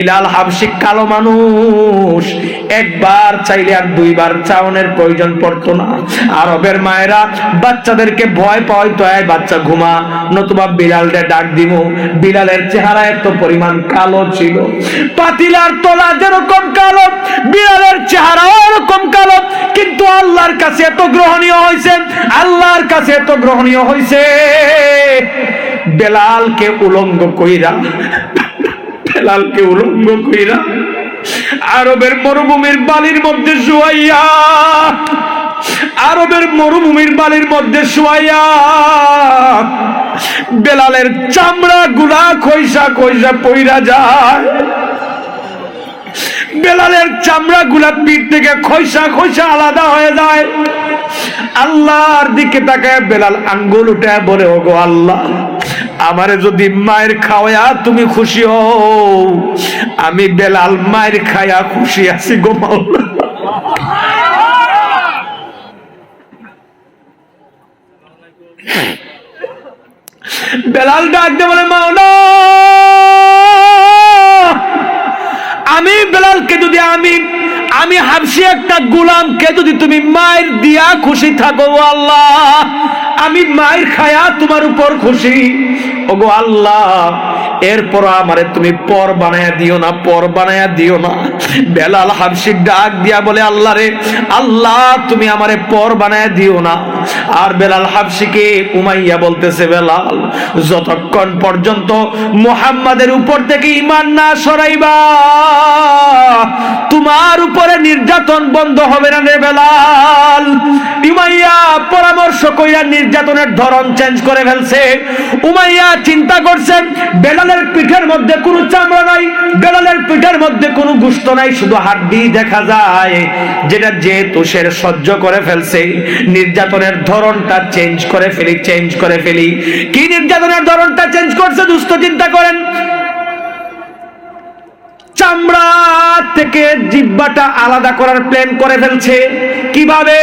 বিলাল হাবশি কালো মানুষ। একবার চাইলে আর দুইবার চাওনের প্রয়োজন পড়তো না। আরবের মায়েরা বাচ্চাদেরকে ভয় পাওয়াইতো এই বাচ্চা ঘুমা। নতুবা বিলালরে ডাক দিব বিলালের চেহারা এত পরিমাণ কালো ছিল। পাতিলার তলা যেরকম কালো, বিলালের চেহারা এরকম কালো। কিন্তু আল্লাহর কাছে এত গ্রহণীয় হয়েছে আল্লাহর কাছে এত গ্রহণীয় হয়েছে বেলালকে উলঙ্গ কইরা বেলালকে উলঙ্গ কইরা আরবের মরুভূমির বালির মধ্যে শুয়াইয়া, আরবের মরুভূমির বালির মধ্যে শুয়াইয়া, বেলালের চামড়া গুলা খৈসা খৈসা পইরা যায়। বেলালের চামড়া গুলা পিঠ থেকে খৈসা খৈসা আলাদা হয়ে যায়। আল্লাহর দিকে তাকায় বেলাল আঙ্গুল উঠে বলে, ওগো আল্লাহ আমারে যদি মায়ের খাওয়া তুমি খুশি হও, আমি বেলাল মায়ের খায়া খুশি আছি গো মাওলা বেলাল ডাক দে বলে মাওলা আমি বেলালকে যদি আমি আমি হাবসি একটা গোলামকে যদি তুমি মায়ের দিয়া খুশি থাকো আল্লাহ, আমি মায়ের খায়া তোমার উপর খুশি। ওগো আল্লাহ, এরপর আমারে তুমি পর বানায়া দিও না, পর বানায়া দিও না। বেলাল হাবসি ডাক দিয়া বলে, আল্লাহ রে, আল্লাহ, তুমি আমারে পর বানায়া দিও না। আর বেলাল হাবসিকে উমাইয়া বলতেছে, বেলাল, যতক্ষণ পর্যন্ত মোহাম্মদের উপর থেকে ইমান না সরাইবা, তোমার উপরে নির্যাতন বন্ধ হবে না রে বেলাল। উমাইয়া পরামর্শ কইরা নির্যাতনের ধরন চেঞ্জ করে ফেলছে। উমাইয়া চিন্তা করছেন, বেলালের পিঠের মধ্যে কোনো চামড়া নাই, বেলালের পিঠের মধ্যে কোনো গুস্ত নাই, শুধু হাড্ডি দেখা যায়, যেটা যে তুষের সহ্য করে ফেলছে। নির্যাতনের ধরনটা চেঞ্জ করে ফেলি চেঞ্জ করে ফেলি। কি নির্যাতনের ধরনটা চেঞ্জ করছে দুস্থ চিন্তা করেন। চামড়া থেকে জিব্বাটা আলাদা করার প্ল্যান করে ফেলছে। কীভাবে?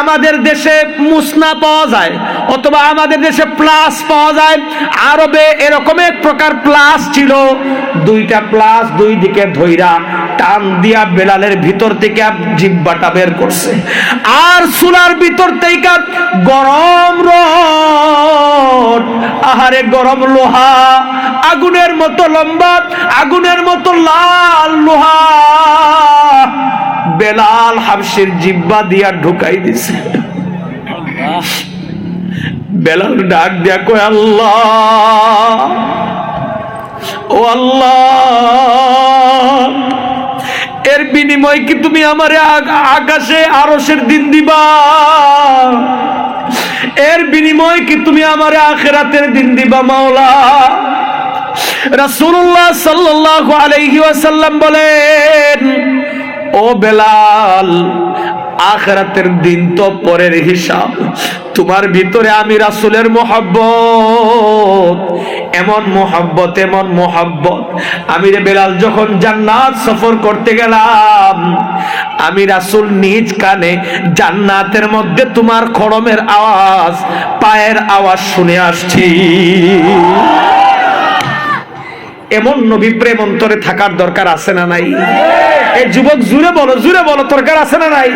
আমাদের দেশে মুসনা পাওয়া যায়, অথবা আমাদের দেশে প্লাস পাওয়া যায়। আরবে এরকম এক প্রকার প্লাস ছিল। দুইটা প্লাস দুই দিকে ধইরা টান দিয়া বেলালের ভিতর থেকে জিব্বাটা বের করছে। আর সুলার ভিতর থেকে গরম রড। আহারে গরম লোহা, আগুনের মতো লম্বা, আগুনের মতো লাল লোহা। বেলাল হাবসের জিব্বা দিয়া ঢুকাই দিছে। বেলাল ডাক দিয়া কয়, আল্লাহ, ও আল্লাহ বিনিময় কি তুমি আমারে আকাশে আরসের দিন দিবা? এর বিনিময় কি তুমি আমারে আখেরাতের দিন দিবা, মাওলা? রাসূলুল্লাহ সাল্লাল্লাহু আলাইহি ওয়াসাল্লাম বলেন, ও বেলাল, আখেরাতের দিন তো পরের হিসাব। তোমার ভিতরে আমি রাসূলের মোহাব্বত। এমন মোহাব্বত এমন মোহাব্বত। আমি রে বেলাল যখন জান্নাত সফর করতে গেলাম, আমি রাসূল নিজ কানে জান্নাতের মধ্যে তোমার খড়মের আওয়াজ, পায়ের আওয়াজ শুনে আসছি। এমন নবী প্রেম অন্তরে থাকার দরকার আছে না নাই? এই যুবক, জুড়ে বলো জুড়ে বলো দরকার আছে না নাই?